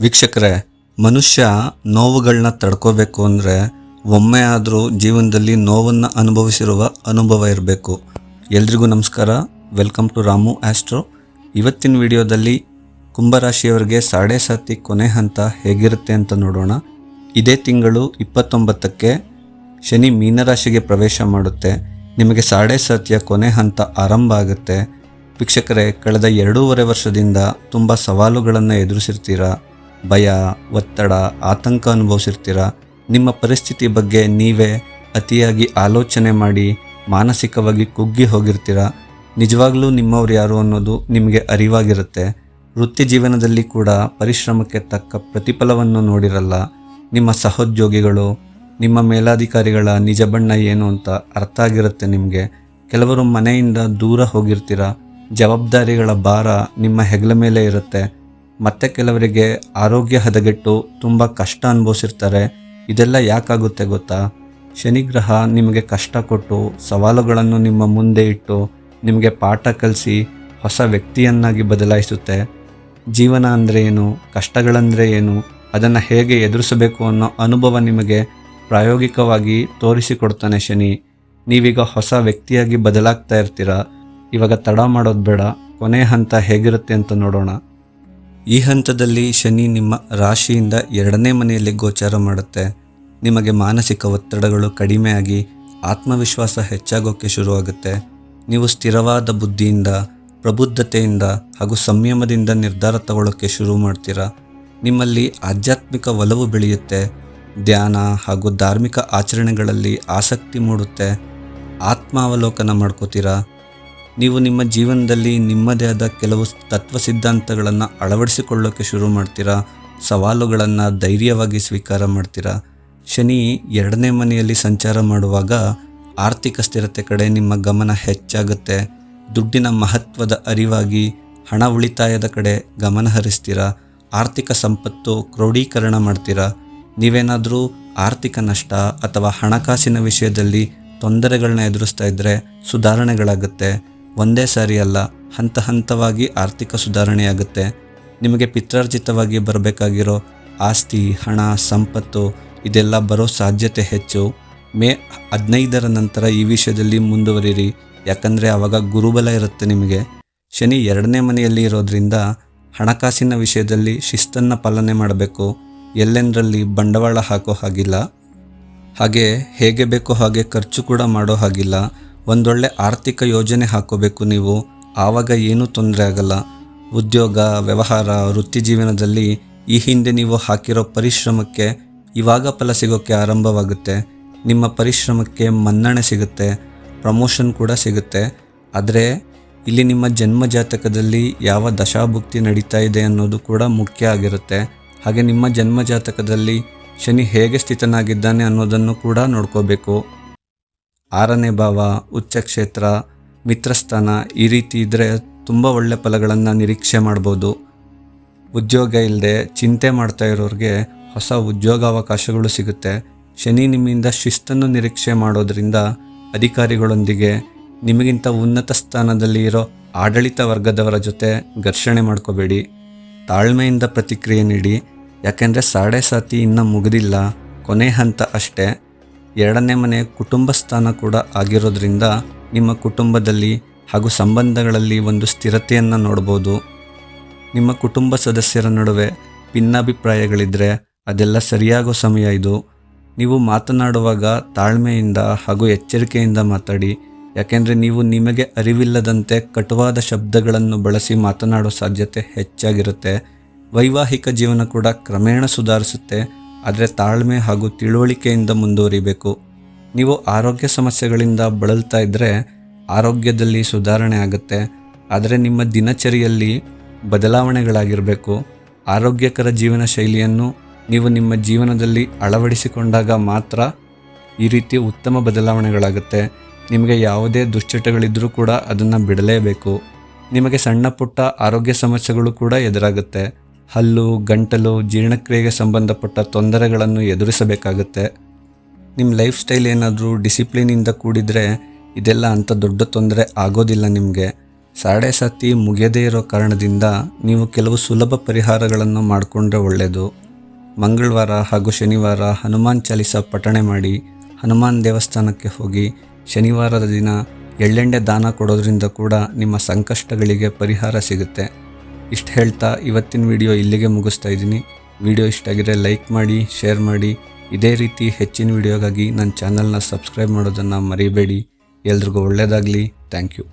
ವೀಕ್ಷಕರೇ, ಮನುಷ್ಯ ನೋವುಗಳನ್ನ ತಡ್ಕೋಬೇಕು ಅಂದರೆ ಒಮ್ಮೆ ಆದರೂ ಜೀವನದಲ್ಲಿ ನೋವನ್ನು ಅನುಭವಿಸಿರುವ ಅನುಭವ ಇರಬೇಕು. ಎಲ್ರಿಗೂ ನಮಸ್ಕಾರ. ವೆಲ್ಕಮ್ ಟು ರಾಮು ಆಸ್ಟ್ರೋ ಇವತ್ತಿನ ವಿಡಿಯೋದಲ್ಲಿ ಕುಂಭರಾಶಿಯವರಿಗೆ ಸಾಡೆ ಸಾತಿ ಕೊನೆ ಹಂತ ಹೇಗಿರುತ್ತೆ ಅಂತ ನೋಡೋಣ. ಇದೇ ತಿಂಗಳು ಇಪ್ಪತ್ತೊಂಬತ್ತಕ್ಕೆ ಶನಿ ಮೀನರಾಶಿಗೆ ಪ್ರವೇಶ ಮಾಡುತ್ತೆ. ನಿಮಗೆ ಸಾಡೆ ಸಾತಿಯ ಕೊನೆ ಹಂತ ಆರಂಭ ಆಗುತ್ತೆ. ವೀಕ್ಷಕರೇ, ಕಳೆದ ಎರಡೂವರೆ ವರ್ಷದಿಂದ ತುಂಬ ಸವಾಲುಗಳನ್ನು ಎದುರಿಸಿರ್ತೀರ? ಭಯ, ಒತ್ತಡ, ಆತಂಕ ಅನುಭವಿಸಿರ್ತೀರ? ನಿಮ್ಮ ಪರಿಸ್ಥಿತಿ ಬಗ್ಗೆ ನೀವೇ ಅತಿಯಾಗಿ ಆಲೋಚನೆ ಮಾಡಿ ಮಾನಸಿಕವಾಗಿ ಕುಗ್ಗಿ ಹೋಗಿರ್ತೀರ? ನಿಜವಾಗ್ಲೂ ನಿಮ್ಮವ್ರು ಯಾರು ಅನ್ನೋದು ನಿಮಗೆ ಅರಿವಾಗಿರುತ್ತೆ. ವೃತ್ತಿ ಜೀವನದಲ್ಲಿ ಕೂಡ ಪರಿಶ್ರಮಕ್ಕೆ ತಕ್ಕ ಪ್ರತಿಫಲವನ್ನು ನೋಡಿರಲ್ಲ. ನಿಮ್ಮ ಸಹೋದ್ಯೋಗಿಗಳು, ನಿಮ್ಮ ಮೇಲಾಧಿಕಾರಿಗಳ ನಿಜ ಬಣ್ಣ ಏನು ಅಂತ ಅರ್ಥ ಆಗಿರುತ್ತೆ ನಿಮಗೆ. ಕೆಲವರು ಮನೆಯಿಂದ ದೂರ ಹೋಗಿರ್ತೀರ. ಜವಾಬ್ದಾರಿಗಳ ಭಾರ ನಿಮ್ಮ ಹೆಗಲ ಮೇಲೆ ಇರುತ್ತೆ. ಮತ್ತೆ ಕೆಲವರಿಗೆ ಆರೋಗ್ಯ ಹದಗೆಟ್ಟು ತುಂಬ ಕಷ್ಟ ಅನುಭವಿಸಿರ್ತಾರೆ. ಇದೆಲ್ಲ ಯಾಕಾಗುತ್ತೆ ಗೊತ್ತಾ? ಶನಿಗ್ರಹ ನಿಮಗೆ ಕಷ್ಟ ಕೊಟ್ಟು, ಸವಾಲುಗಳನ್ನು ನಿಮ್ಮ ಮುಂದೆ ಇಟ್ಟು, ನಿಮಗೆ ಪಾಠ ಕಲಿಸಿ, ಹೊಸ ವ್ಯಕ್ತಿಯನ್ನಾಗಿ ಬದಲಾಯಿಸುತ್ತೆ. ಜೀವನ ಅಂದರೆ ಏನು? ಕಷ್ಟಗಳಂದರೆ ಏನು? ಅದನ್ನು ಹೇಗೆ ಎದುರಿಸಬೇಕು ಅನ್ನೋ ಅನುಭವ ನಿಮಗೆ ಪ್ರಾಯೋಗಿಕವಾಗಿ ತೋರಿಸಿಕೊಡ್ತಾನೆ ಶನಿ. ನೀವೀಗ ಹೊಸ ವ್ಯಕ್ತಿಯಾಗಿ ಬದಲಾಗ್ತಾ ಇರ್ತೀರ? ಇವಾಗ ತಡ ಮಾಡೋದು ಬೇಡ. ಕೊನೆ ಹಂತ ಹೇಗಿರುತ್ತೆ ಅಂತ ನೋಡೋಣ. ಈ ಹಂತದಲ್ಲಿ ಶನಿ ನಿಮ್ಮ ರಾಶಿಯಿಂದ ಎರಡನೇ ಮನೆಯಲ್ಲಿ ಗೋಚಾರ ಮಾಡುತ್ತೆ. ನಿಮಗೆ ಮಾನಸಿಕ ಒತ್ತಡಗಳು ಕಡಿಮೆಯಾಗಿ ಆತ್ಮವಿಶ್ವಾಸ ಹೆಚ್ಚಾಗೋಕ್ಕೆ ಶುರುವಾಗುತ್ತೆ. ನೀವು ಸ್ಥಿರವಾದ ಬುದ್ಧಿಯಿಂದ, ಪ್ರಬುದ್ಧತೆಯಿಂದ ಹಾಗೂ ಸಂಯಮದಿಂದ ನಿರ್ಧಾರ ತಗೊಳ್ಳೋಕ್ಕೆ ಶುರು ಮಾಡ್ತೀರಾ. ನಿಮ್ಮಲ್ಲಿ ಆಧ್ಯಾತ್ಮಿಕ ಒಲವು ಬೆಳೆಯುತ್ತೆ. ಧ್ಯಾನ ಹಾಗೂ ಧಾರ್ಮಿಕ ಆಚರಣೆಗಳಲ್ಲಿ ಆಸಕ್ತಿ ಮೂಡುತ್ತೆ. ಆತ್ಮಾವಲೋಕನ ಮಾಡ್ಕೋತೀರಾ. ನೀವು ನಿಮ್ಮ ಜೀವನದಲ್ಲಿ ನಿಮ್ಮದೇ ಆದ ಕೆಲವು ತತ್ವ ಸಿದ್ಧಾಂತಗಳನ್ನು ಅಳವಡಿಸಿಕೊಳ್ಳೋಕೆ ಶುರು ಮಾಡ್ತೀರಾ? ಸವಾಲುಗಳನ್ನು ಧೈರ್ಯವಾಗಿ ಸ್ವೀಕಾರ ಮಾಡ್ತೀರಾ? ಶನಿ ಎರಡನೇ ಮನೆಯಲ್ಲಿ ಸಂಚಾರ ಮಾಡುವಾಗ ಆರ್ಥಿಕ ಸ್ಥಿರತೆ ಕಡೆ ನಿಮ್ಮ ಗಮನ ಹೆಚ್ಚಾಗುತ್ತೆ. ದುಡ್ಡಿನ ಮಹತ್ವದ ಅರಿವಾಗಿ ಹಣ ಉಳಿತಾಯದ ಕಡೆ ಗಮನ ಹರಿಸ್ತೀರಾ? ಆರ್ಥಿಕ ಸಂಪತ್ತು ಕ್ರೋಢೀಕರಣ ಮಾಡ್ತೀರಾ? ನೀವೇನಾದರೂ ಆರ್ಥಿಕ ನಷ್ಟ ಅಥವಾ ಹಣಕಾಸಿನ ವಿಷಯದಲ್ಲಿ ತೊಂದರೆಗಳನ್ನ ಎದುರಿಸ್ತಾ ಇದ್ದರೆ ಸುಧಾರಣೆಗಳಾಗುತ್ತೆ. ಒಂದೇ ಸಾರಿ ಅಲ್ಲ, ಹಂತ ಹಂತವಾಗಿ ಆರ್ಥಿಕ ಸುಧಾರಣೆಯಾಗುತ್ತೆ. ನಿಮಗೆ ಪಿತ್ರಾರ್ಜಿತವಾಗಿ ಬರಬೇಕಾಗಿರೋ ಆಸ್ತಿ, ಹಣ, ಸಂಪತ್ತು ಇದೆಲ್ಲ ಬರೋ ಸಾಧ್ಯತೆ ಹೆಚ್ಚು. ಮೇ ಹದಿನೈದರ ನಂತರ ಈ ವಿಷಯದಲ್ಲಿ ಮುಂದುವರಿರಿ, ಯಾಕಂದರೆ ಆವಾಗ ಗುರುಬಲ ಇರುತ್ತೆ ನಿಮಗೆ. ಶನಿ ಎರಡನೇ ಮನೆಯಲ್ಲಿ ಇರೋದ್ರಿಂದ ಹಣಕಾಸಿನ ವಿಷಯದಲ್ಲಿ ಶಿಸ್ತನ್ನು ಪಾಲನೆ ಮಾಡಬೇಕು. ಎಲ್ಲೆಂದರಲ್ಲಿ ಬಂಡವಾಳ ಹಾಕೋ ಹಾಗಿಲ್ಲ. ಹಾಗೆ ಹೇಗೆ ಬೇಕೋ ಹಾಗೆ ಖರ್ಚು ಕೂಡ ಮಾಡೋ ಹಾಗಿಲ್ಲ. ಒಂದೊಳ್ಳೆ ಆರ್ಥಿಕ ಯೋಜನೆ ಹಾಕೋಬೇಕು ನೀವು. ಆವಾಗ ಏನೂ ತೊಂದರೆ ಆಗಲ್ಲ. ಉದ್ಯೋಗ, ವ್ಯವಹಾರ, ವೃತ್ತಿ ಜೀವನದಲ್ಲಿ ಈ ಹಿಂದೆ ನೀವು ಹಾಕಿರೋ ಪರಿಶ್ರಮಕ್ಕೆ ಇವಾಗ ಫಲ ಸಿಗೋಕ್ಕೆ ಆರಂಭವಾಗುತ್ತೆ. ನಿಮ್ಮ ಪರಿಶ್ರಮಕ್ಕೆ ಮನ್ನಣೆ ಸಿಗುತ್ತೆ. ಪ್ರಮೋಷನ್ ಕೂಡ ಸಿಗುತ್ತೆ. ಆದರೆ ಇಲ್ಲಿ ನಿಮ್ಮ ಜನ್ಮ ಜಾತಕದಲ್ಲಿ ಯಾವ ದಶಾಭುಕ್ತಿ ನಡೀತಾ ಇದೆ ಅನ್ನೋದು ಕೂಡ ಮುಖ್ಯ ಆಗಿರುತ್ತೆ. ಹಾಗೆ ನಿಮ್ಮ ಜನ್ಮ ಜಾತಕದಲ್ಲಿ ಶನಿ ಹೇಗೆ ಸ್ಥಿತನಾಗಿದ್ದಾನೆ ಅನ್ನೋದನ್ನು ಕೂಡ ನೋಡ್ಕೋಬೇಕು. ಆರನೇ ಭಾವ ಉಚ್ಚ ಕ್ಷೇತ್ರ ಮಿತ್ರಸ್ಥಾನ ಈ ರೀತಿ ಇದ್ದರೆ ತುಂಬ ಒಳ್ಳೆ ಫಲಗಳನ್ನು ನಿರೀಕ್ಷೆ ಮಾಡ್ಬೋದು. ಉದ್ಯೋಗ ಇಲ್ಲದೆ ಚಿಂತೆ ಮಾಡ್ತಾ ಇರೋರಿಗೆ ಹೊಸ ಉದ್ಯೋಗಾವಕಾಶಗಳು ಸಿಗುತ್ತೆ. ಶನಿ ನಿಮ್ಮಿಂದ ಶಿಸ್ತನ್ನು ನಿರೀಕ್ಷೆ ಮಾಡೋದ್ರಿಂದ ಅಧಿಕಾರಿಗಳೊಂದಿಗೆ ನಿಮಗಿಂತ ಉನ್ನತ ಸ್ಥಾನದಲ್ಲಿ ಇರೋ ಆಡಳಿತ ವರ್ಗದವರ ಜೊತೆ ಘರ್ಷಣೆ ಮಾಡ್ಕೋಬೇಡಿ. ತಾಳ್ಮೆಯಿಂದ ಪ್ರತಿಕ್ರಿಯೆ ನೀಡಿ, ಯಾಕೆಂದರೆ ಸಾಡೆ ಸಾತಿ ಇನ್ನೂ ಮುಗಿದಿಲ್ಲ, ಕೊನೆ ಹಂತ ಅಷ್ಟೇ. ಎರಡನೇ ಮನೆ ಕುಟುಂಬ ಸ್ಥಾನ ಕೂಡ ಆಗಿರೋದ್ರಿಂದ ನಿಮ್ಮ ಕುಟುಂಬದಲ್ಲಿ ಹಾಗೂ ಸಂಬಂಧಗಳಲ್ಲಿ ಒಂದು ಸ್ಥಿರತೆಯನ್ನು ನೋಡ್ಬೋದು. ನಿಮ್ಮ ಕುಟುಂಬ ಸದಸ್ಯರ ನಡುವೆ ಭಿನ್ನಾಭಿಪ್ರಾಯಗಳಿದ್ದರೆ ಅದೆಲ್ಲ ಸರಿಯಾಗೋ ಸಮಯ ಇದು. ನೀವು ಮಾತನಾಡುವಾಗ ತಾಳ್ಮೆಯಿಂದ ಹಾಗೂ ಎಚ್ಚರಿಕೆಯಿಂದ ಮಾತಾಡಿ. ಯಾಕೆಂದರೆ ನೀವು ನಿಮಗೆ ಅರಿವಿಲ್ಲದಂತೆ ಕಟುವಾದ ಶಬ್ದಗಳನ್ನು ಬಳಸಿ ಮಾತನಾಡೋ ಸಾಧ್ಯತೆ ಹೆಚ್ಚಾಗಿರುತ್ತೆ. ವೈವಾಹಿಕ ಜೀವನ ಕೂಡ ಕ್ರಮೇಣ ಸುಧಾರಿಸುತ್ತೆ. ಆದರೆ ತಾಳ್ಮೆ ಹಾಗೂ ತಿಳುವಳಿಕೆಯಿಂದ ಮುಂದುವರಿಬೇಕು. ನೀವು ಆರೋಗ್ಯ ಸಮಸ್ಯೆಗಳಿಂದ ಬಳಲ್ತಾ ಇದ್ದರೆ ಆರೋಗ್ಯದಲ್ಲಿ ಸುಧಾರಣೆ ಆಗುತ್ತೆ. ಆದರೆ ನಿಮ್ಮ ದಿನಚರಿಯಲ್ಲಿ ಬದಲಾವಣೆಗಳಾಗಿರಬೇಕು. ಆರೋಗ್ಯಕರ ಜೀವನ ಶೈಲಿಯನ್ನು ನೀವು ನಿಮ್ಮ ಜೀವನದಲ್ಲಿ ಅಳವಡಿಸಿಕೊಂಡಾಗ ಮಾತ್ರ ಈ ರೀತಿ ಉತ್ತಮ ಬದಲಾವಣೆಗಳಾಗುತ್ತೆ. ನಿಮಗೆ ಯಾವುದೇ ದುಶ್ಚಟಗಳಿದ್ದರೂ ಕೂಡ ಅದನ್ನು ಬಿಡಲೇಬೇಕು. ನಿಮಗೆ ಸಣ್ಣ ಪುಟ್ಟ ಆರೋಗ್ಯ ಸಮಸ್ಯೆಗಳು ಕೂಡ ಎದುರಾಗುತ್ತೆ. ಹಲ್ಲು, ಗಂಟಲು, ಜೀರ್ಣಕ್ರಿಯೆಗೆ ಸಂಬಂಧಪಟ್ಟ ತೊಂದರೆಗಳನ್ನು ಎದುರಿಸಬೇಕಾಗುತ್ತೆ. ನಿಮ್ಮ ಲೈಫ್ ಸ್ಟೈಲ್ ಏನಾದರೂ ಡಿಸಿಪ್ಲಿನಿಂದ ಕೂಡಿದರೆ ಇದೆಲ್ಲ ಅಂಥ ದೊಡ್ಡ ತೊಂದರೆ ಆಗೋದಿಲ್ಲ ನಿಮಗೆ. ಸಾಡೆ ಸಾತಿ ಮುಗಿಯದೇ ಇರೋ ಕಾರಣದಿಂದ ನೀವು ಕೆಲವು ಸುಲಭ ಪರಿಹಾರಗಳನ್ನು ಮಾಡಿಕೊಂಡ್ರೆ ಒಳ್ಳೆಯದು ಮಂಗಳವಾರ ಹಾಗೂ ಶನಿವಾರ ಹನುಮಾನ್ ಚಾಲಿಸ ಪಠಣೆ ಮಾಡಿ ಹನುಮಾನ್ ದೇವಸ್ಥಾನಕ್ಕೆ ಹೋಗಿ ಶನಿವಾರದ ದಿನ ಎಳ್ಳೆಂಡೆ ದಾನ ಕೊಡೋದ್ರಿಂದ ಕೂಡ ನಿಮ್ಮ ಸಂಕಷ್ಟಗಳಿಗೆ ಪರಿಹಾರ ಸಿಗುತ್ತೆ. ಇಷ್ಟು ಹೇಳ್ತಾ ಇವತ್ತಿನ ವಿಡಿಯೋ ಇಲ್ಲಿಗೆ ಮುಗಿಸ್ತಾ ಇದ್ದೀನಿ. ವಿಡಿಯೋ ಇಷ್ಟ ಆಗಿದ್ರೆ ಲೈಕ್ ಮಾಡಿ ಶೇರ್ ಮಾಡಿ. ಇದೇ ರೀತಿ ಹೆಚ್ಚಿನ ವಿಡಿಯೋಗಾಗಿ ನನ್ನ ಚಾನಲ್ನ ಸಬ್ಸ್ಕ್ರೈಬ್ ಮಾಡೋದನ್ನು ಮರಿಬೇಡಿ. ಎಲ್ರಿಗೂ ಒಳ್ಳೆಯದಾಗಲಿ ಥ್ಯಾಂಕ್ ಯು